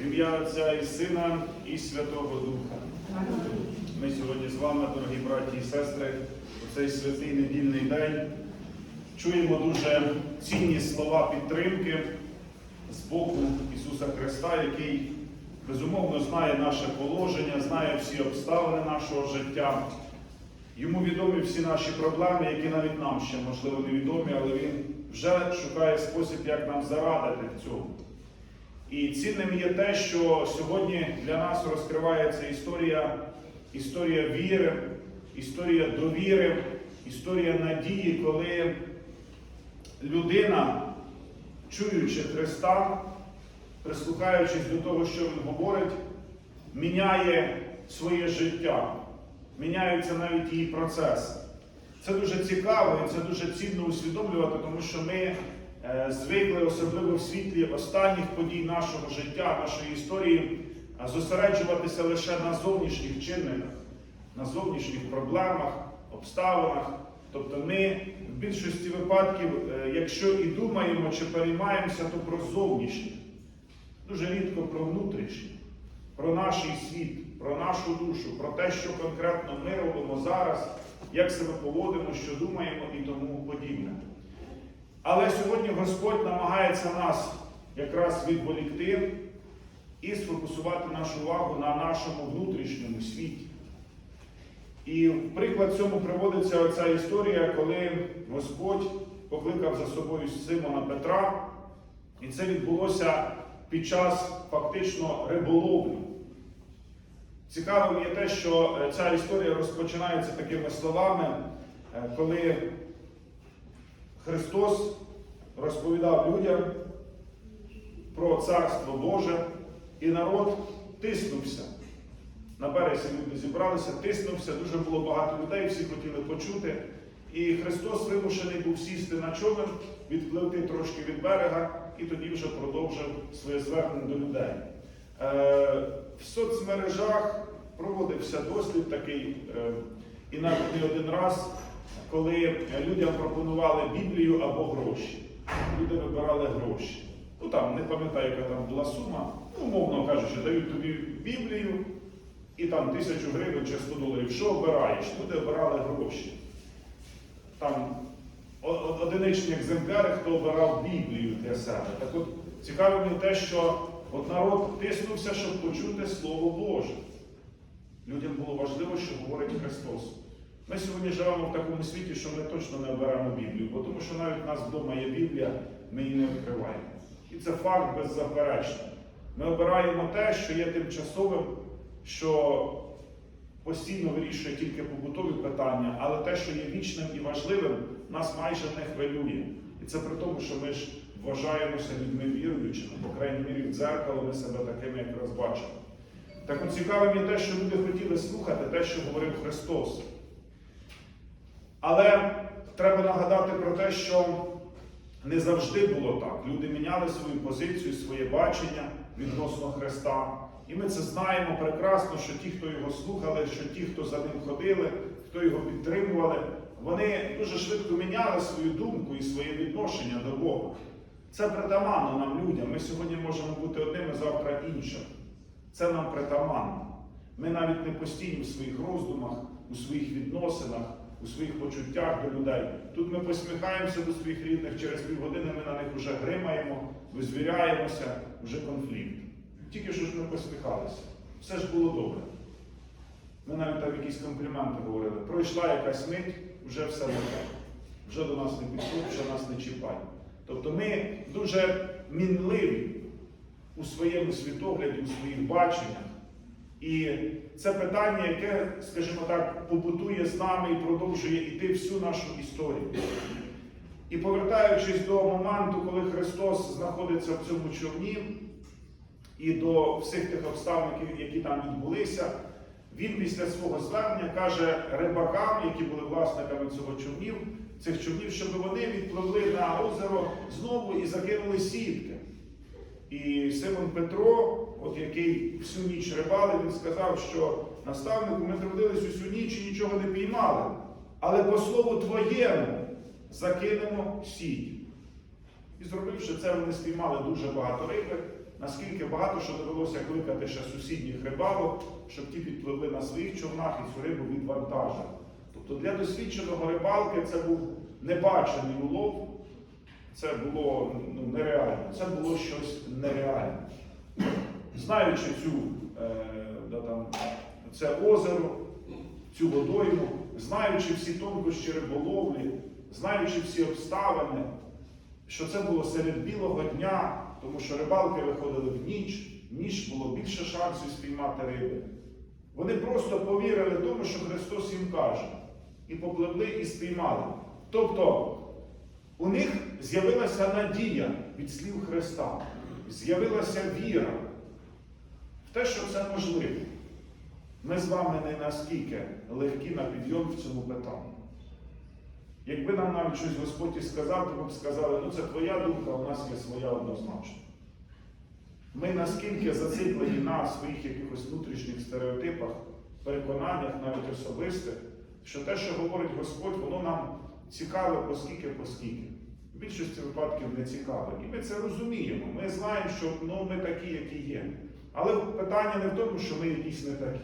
В ім'я Отця і Сина і Святого Духа. Ми сьогодні з вами, дорогі браті і сестри, у цей святий недільний день чуємо дуже цінні слова підтримки з боку Ісуса Христа, який безумовно знає наше положення, знає всі обставини нашого життя. Йому відомі всі наші проблеми, які навіть нам ще можливо невідомі, але він вже шукає спосіб, як нам зарадити в цьому. І цінним є те, що сьогодні для нас розкривається історія, історія віри, історія довіри, історія надії, коли людина, чуючи Христа, прислухаючись до того, що Він говорить, міняє своє життя, міняються навіть її процеси. Це дуже цікаво і це дуже цінно усвідомлювати, тому що ми звикли, особливо в світлі останніх подій нашого життя, нашої історії, е, зосереджуватися лише на зовнішніх чинниках, на зовнішніх проблемах, обставинах. Тобто ми в більшості випадків, е, якщо і думаємо чи переймаємося, то про зовнішнє, дуже рідко про внутрішнє, про наш світ, про нашу душу, про те, що конкретно ми робимо зараз, як себе поводимо, що думаємо і тому подібне. Але сьогодні Господь намагається нас якраз відволікти і сфокусувати нашу увагу на нашому внутрішньому світі. І приклад цьому приводиться оця історія, коли Господь покликав за собою Симона Петра, і це відбулося під час фактично риболовлю. Цікавим є те, що е, ця історія розпочинається такими словами, е, коли Христос розповідав людям про Царство Боже, і народ тиснувся. На березі люди зібралися, тиснувся, дуже було багато людей, всі хотіли почути. І Христос вимушений був сісти на човен, відпливти трошки від берега, і тоді вже продовжив своє звернення до людей. Е, в соцмережах проводився дослід такий, е, і навіть не один раз, коли людям пропонували Біблію або гроші. Люди вибирали гроші. Ну там не пам'ятаю, яка там була сума. Ну, умовно кажучи, дають тобі Біблію і там тисячу гривень чи 100 доларів. Що обираєш? Люди обирали гроші. Там одиничні екземпляри, хто обирав Біблію для себе. Так от цікаво мені те, що от народ тиснувся, щоб почути Слово Боже. Людям було важливо, що говорить Христос. Ми сьогодні живемо в такому світі, що ми точно не обираємо Біблію, бо тому що навіть у нас вдома є Біблія, ми її не відкриваємо. І це факт беззаперечний. Ми обираємо те, що є тимчасовим, що постійно вирішує тільки побутові питання, але те, що є вічним і важливим, нас майже не хвилює. І це при тому, що ми ж вважаємося людьми віруючими, по крайній мірі в дзеркало ми себе такими якраз бачимо. Так от цікавим є те, що люди хотіли слухати те, що говорив Христос. Але треба нагадати про те, що не завжди було так. Люди міняли свою позицію, своє бачення відносно Христа. І ми це знаємо прекрасно, що ті, хто його слухали, що ті, хто за ним ходили, хто його підтримували, вони дуже швидко міняли свою думку і своє відношення до Бога. Це притаманно нам людям. Ми сьогодні можемо бути одними, завтра іншим. Це нам притаманно. Ми навіть не постійні в своїх роздумах, у своїх відносинах, у своїх почуттях до людей. Тут ми посміхаємося до своїх рідних, через півгодини ми на них вже гримаємо, визвіряємося, вже конфлікт. Тільки що ж ми посміхалися. Все ж було добре. Ми навіть там якісь компліменти говорили. Пройшла якась мить, вже все добре. Вже до нас не підходить, вже нас не чіпає. Тобто ми дуже мінливі у своєму світогляді, у своїх баченнях. І це питання, яке, скажімо так, побутує з нами і продовжує йти всю нашу історію. І повертаючись до моменту, коли Христос знаходиться в цьому човні, і до всіх тих обставин, які- там відбулися, він після свого звернення каже рибакам, які були власниками цього човнів, цих човнів, щоб вони відпливли на озеро знову і закинули сітки. І Симон Петро, от який всю ніч рибали, він сказав, що наставнику ми трудились усю ніч і нічого не піймали. Але по слову твоєму закинемо сіть. І зробивши це, вони спіймали дуже багато риби, наскільки багато що довелося кликати ще сусідніх рибалок, щоб ті підпливли на своїх човнах і цю рибу відвантажили. Тобто для досвідченого рибалки це був небачений улов, це було ну, нереально, це було щось нереальне. Знаючи цю, е, да, там, це озеро, цю водойму, знаючи всі тонкощі риболовлі, знаючи всі обставини, що це було серед білого дня, тому що рибалки виходили в ніч, в ніч було більше шансів спіймати риби. Вони просто повірили тому, що Христос їм каже, і попливли і спіймали. Тобто у них з'явилася надія від слів Христа, з'явилася віра те, що це можливо. Ми з вами не наскільки легкі на підйом в цьому питанні. Якби нам навіть щось Господь і сказав, то ми б сказали, ну це твоя думка, у нас є своя однозначно. Ми наскільки зациклені на своїх якихось внутрішніх стереотипах, переконаннях, навіть особистих, що те, що говорить Господь, воно нам цікаве поскільки, поскільки. В більшості випадків не цікаве. І ми це розуміємо. Ми знаємо, що ну, ми такі, які є. Але питання не в тому, що ми якісь не такі.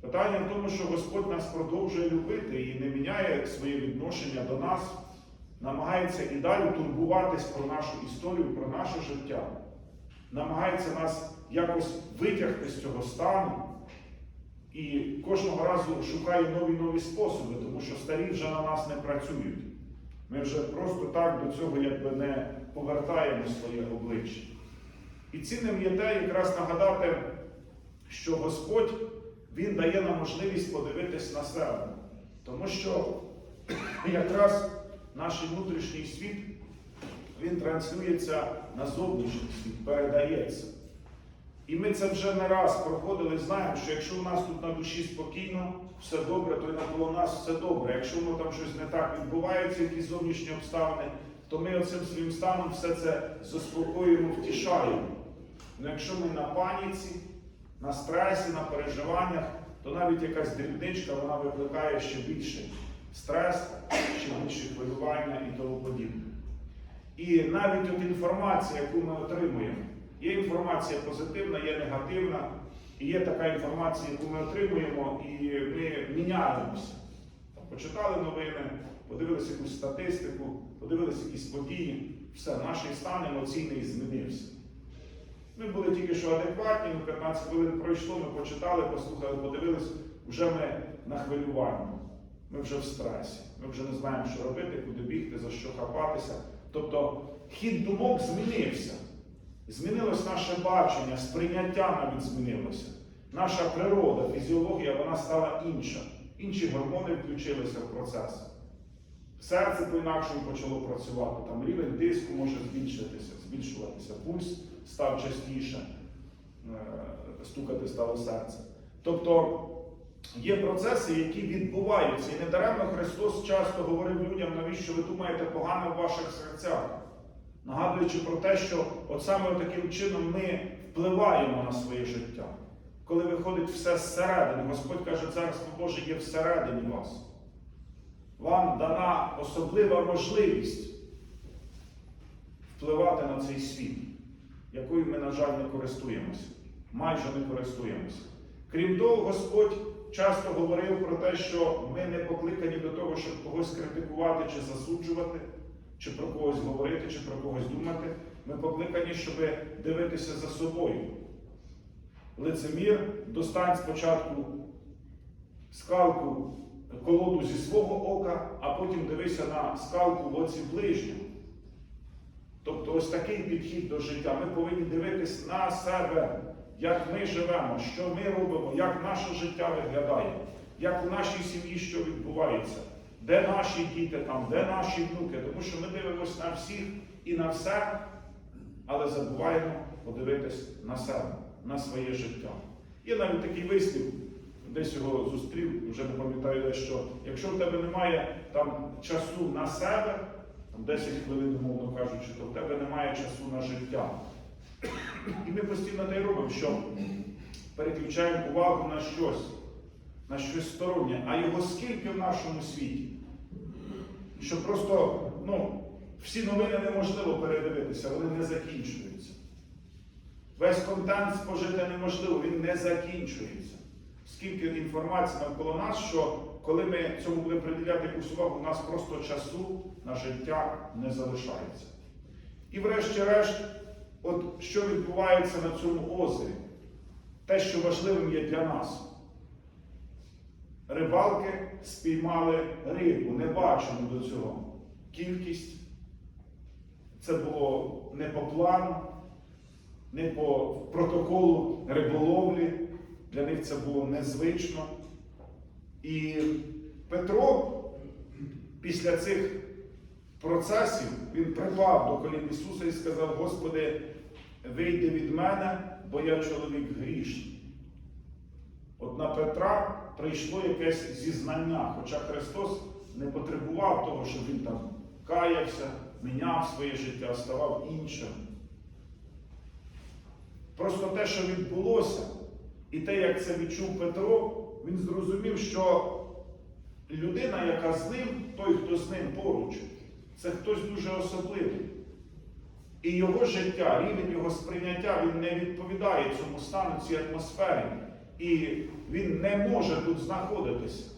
Питання в тому, що Господь нас продовжує любити і не міняє своє відношення до нас, намагається і далі турбуватись про нашу історію, про наше життя, намагається нас якось витягти з цього стану і кожного разу шукає нові нові способи, тому що старі вже на нас не працюють. Ми вже просто так до цього якби не повертаємо своє обличчя. І цінним є те, якраз нагадати, що Господь Він дає нам можливість подивитись на себе. Тому що якраз наш внутрішній світ, він транслюється на зовнішній світ, передається. І ми це вже не раз проходили, знаємо, що якщо у нас тут на душі спокійно, все добре, то і навколо нас все добре. Якщо воно там щось не так відбувається, якісь зовнішні обставини, то ми оцим своїм станом все це заспокоюємо, втішаємо. Ну якщо ми на паніці, на стресі, на переживаннях, то навіть якась дрібничка вона викликає ще більше стрес, ще більше хвилювання і тому подібне. І навіть от інформація, яку ми отримуємо, є інформація позитивна, є негативна, і є така інформація, яку ми отримуємо, і ми міняємося. Почитали новини, подивилися якусь статистику, подивилися якісь події, все, наш стан емоційний змінився. Ми були тільки що адекватні, ну 15 хвилин пройшло, ми почитали, послухали, подивились, вже ми на хвилюванні, ми вже в стресі, ми вже не знаємо, що робити, куди бігти, за що хапатися. Тобто хід думок змінився. Змінилось наше бачення, сприйняття навіть змінилося. Наша природа, фізіологія, вона стала інша. Інші гормони включилися в процес. Серце по-інакшому почало працювати, там рівень тиску може збільшитися, збільшуватися, пульс став частіше, е, стукати стало серце. Тобто є процеси, які відбуваються. І недаремно Христос часто говорив людям, навіщо ви думаєте погано в ваших серцях, нагадуючи про те, що от саме таким чином ми впливаємо на своє життя. Коли виходить все зсередини, Господь каже, Царство Боже є всередині вас. Вам дана особлива можливість впливати на цей світ, якою ми, на жаль, не користуємося, майже не користуємося. Крім того, Господь часто говорив про те, що ми не покликані до того, щоб когось критикувати чи засуджувати, чи про когось говорити, чи про когось думати. Ми покликані, щоб дивитися за собою. Лицемір достань спочатку скалку, колоду зі свого ока, а потім дивися на скалку в оці ближнього. Тобто ось такий підхід до життя. Ми повинні дивитись на себе, як ми живемо, що ми робимо, як наше життя виглядає, як у нашій сім'ї що відбувається, де наші діти там, де наші внуки. Тому що ми дивимося на всіх і на все, але забуваємо подивитись на себе, на своє життя. Є навіть такий вислів, десь його зустрів, вже не пам'ятаю, де, що якщо в тебе немає там часу на себе, там 10 хвилин, умовно кажучи, то в тебе немає часу на життя. І ми постійно те й робимо, що переключаємо увагу на щось, на щось стороннє, а його скільки в нашому світі, що просто ну, всі новини неможливо передивитися, вони не закінчуються. Весь контент спожити неможливо, він не закінчується. Скільки інформації навколо нас, що коли ми цьому будемо приділяти якусь увагу, у нас просто часу на життя не залишається. І врешті-решт, от що відбувається на цьому озері, те, що важливим є для нас. Рибалки спіймали рибу, не бачимо до цього. Кількість. Це було не по плану, не по протоколу риболовлі. Для них це було незвично. І Петро після цих процесів він припав до колін Ісуса і сказав: Господи, вийди від мене, бо я чоловік грішний. От на Петра прийшло якесь зізнання, хоча Христос не потребував того, щоб він там каявся, міняв своє життя, ставав іншим. Просто те, що відбулося, і те, як це відчув Петро, він зрозумів, що людина, яка з ним, той, хто з ним поруч, це хтось дуже особливий. І його життя, рівень його сприйняття, він не відповідає цьому стану, цій атмосфері. І він не може тут знаходитися.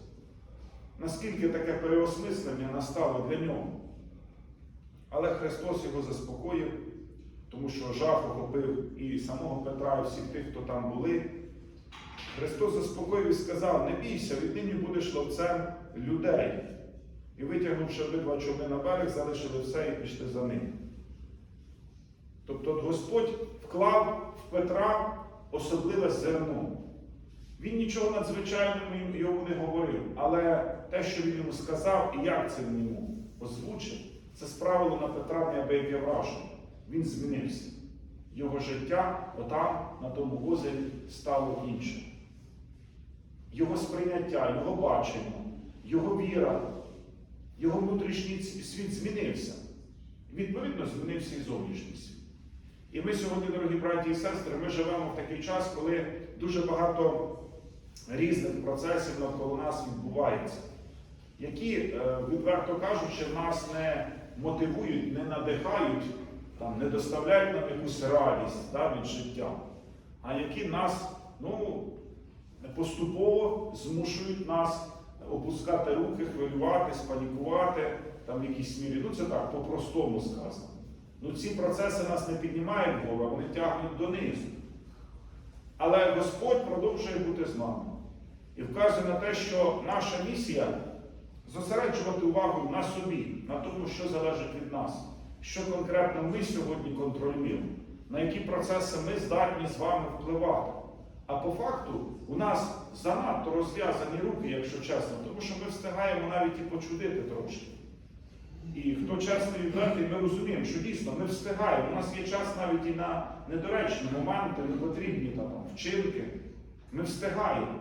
Наскільки таке переосмислення настало для нього. Але Христос його заспокоїв, тому що жах охопив і самого Петра, і всіх тих, хто там були. Христос заспокоїв і сказав: не бійся, віднині будеш ловцем людей. І витягнувши обидва човни на берег, залишили все і пішли за ним. Тобто Господь вклав в Петра особливе зерно. Він нічого надзвичайного йому не говорив, але те, що він йому сказав і як це він йому озвучив, це справило на Петра неабияке враження. Він змінився. Його життя отам, на тому озері, стало іншим. Його сприйняття, його бачення, його віра, його внутрішній світ змінився. Відповідно, змінився і зовнішній світ. І ми сьогодні, дорогі браті і сестри, ми живемо в такий час, коли дуже багато різних процесів навколо нас відбувається, які, е, відверто кажучи, нас не мотивують, не надихають, там, не доставляють нам якусь радість да, від життя, а які нас ну, поступово змушують нас опускати руки, хвилюватись, панікувати там в якійсь мірі. Ну це так, по-простому сказано. Ну ці процеси нас не піднімають вгору, вони тягнуть донизу. Але Господь продовжує бути з нами. І вказує на те, що наша місія зосереджувати увагу на собі, на тому, що залежить від нас, що конкретно ми сьогодні контролюємо, на які процеси ми здатні з вами впливати. А по факту у нас занадто розв'язані руки, якщо чесно, тому що ми встигаємо навіть і почудити трошки. І хто чесно відвертий, ми розуміємо, що дійсно ми встигаємо. У нас є час навіть і на недоречні моменти, непотрібні там, вчинки. Ми встигаємо.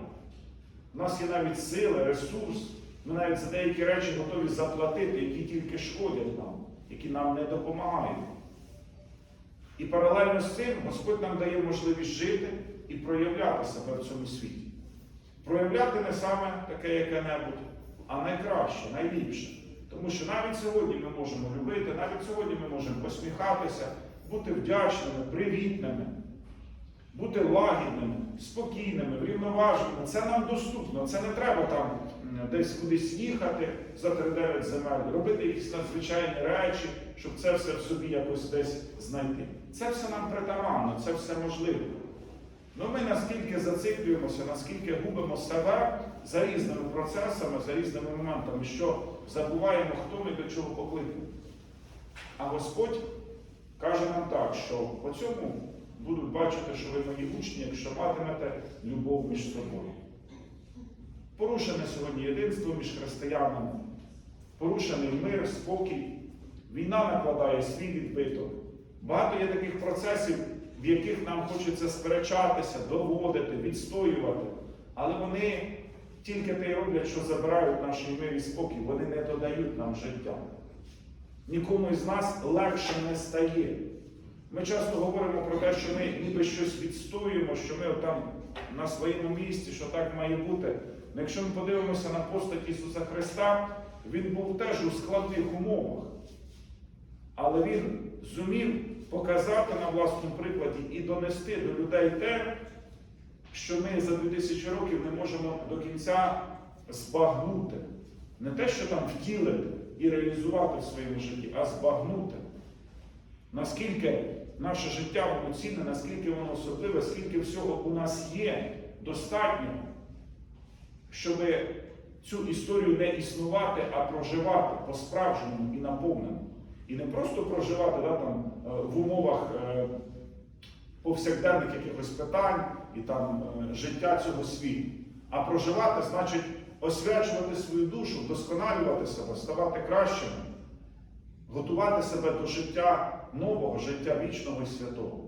У нас є навіть сили, ресурс. Ми навіть за деякі речі готові заплатити, які тільки шкодять нам, які нам не допомагають. І паралельно з цим Господь нам дає можливість жити і проявляти себе в цьому світі. Проявляти не саме таке яке-небудь, а найкраще, найліпше. Тому що навіть сьогодні ми можемо любити, навіть сьогодні ми можемо посміхатися, бути вдячними, привітними, бути лагідними, спокійними, врівноваженими. Це нам доступно. Це не треба там десь кудись їхати за 39 земель, робити якісь надзвичайні речі, щоб це все в собі якось десь знайти. Це все нам притаманно, це все можливо. Ну ми наскільки зациклюємося, наскільки губимо себе за різними процесами, за різними моментами, що забуваємо, хто ми до чого покликані. А Господь каже нам так, що по цьому будуть бачити, що ви мої учні, якщо матимете любов між собою. Порушене сьогодні єдинство між християнами, порушений мир, спокій. Війна накладає свій відбиток. Багато є таких процесів, в яких нам хочеться сперечатися, доводити, відстоювати. Але вони тільки те й роблять, що забирають наш мир і спокій, вони не додають нам життя. Нікому із нас легше не стає. Ми часто говоримо про те, що ми ніби щось відстоюємо, що ми там на своєму місці, що так має бути. Але якщо ми подивимося на постать Ісуса Христа, Він був теж у складних умовах. Але Він зумів показати на власному прикладі і донести до людей те, що ми за 2000 років не можемо до кінця збагнути. Не те, що там втілити і реалізувати в своєму житті, а збагнути. Наскільки наше життя воно цінне, наскільки воно особливе, скільки всього у нас є достатньо, щоб цю історію не існувати, а проживати по-справжньому і наповнено. І не просто проживати да, там, е, в умовах е, повсякденних якихось питань і там е, життя цього світу, а проживати значить освячувати свою душу, вдосконалювати себе, ставати кращими, готувати себе до життя нового, життя вічного і святого.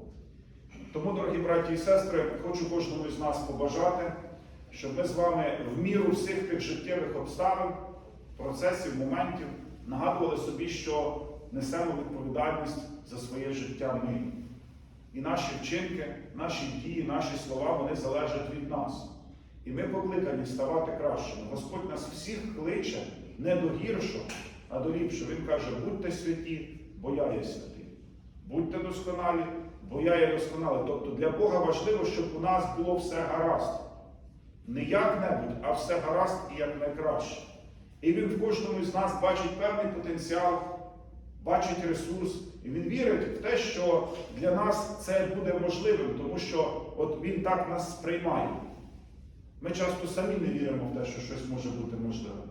Тому, дорогі браті і сестри, хочу кожному з нас побажати, щоб ми з вами в міру всіх тих життєвих обставин, процесів, моментів нагадували собі, що несемо відповідальність за своє життя ми. І наші вчинки, наші дії, наші слова вони залежать від нас. І ми покликані ставати кращими. Господь нас всіх кличе не до гіршого, а до ліпшого. Він каже: будьте святі, бо я є святий. Будьте досконалі, бо я є досконалий. Тобто для Бога важливо, щоб у нас було все гаразд. Не як-небудь, а все гаразд і як найкраще. І він в кожному з нас бачить певний потенціал, бачить ресурс, і він вірить в те, що для нас це буде можливим, тому що от він так нас сприймає. Ми часто самі не віримо в те, що щось може бути можливим.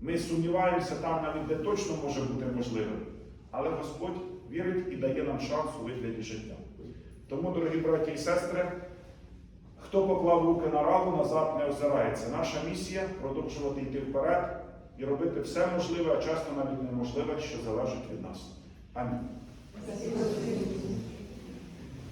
Ми сумніваємося там навіть, де точно може бути можливим. Але Господь вірить і дає нам шанс у вигляді життя. Тому, дорогі браті і сестри, хто поклав руки на раву, назад не озирається. Наша місія продовжувати йти вперед і робити все можливе, а часто навіть неможливе, що залежить від нас. Амінь.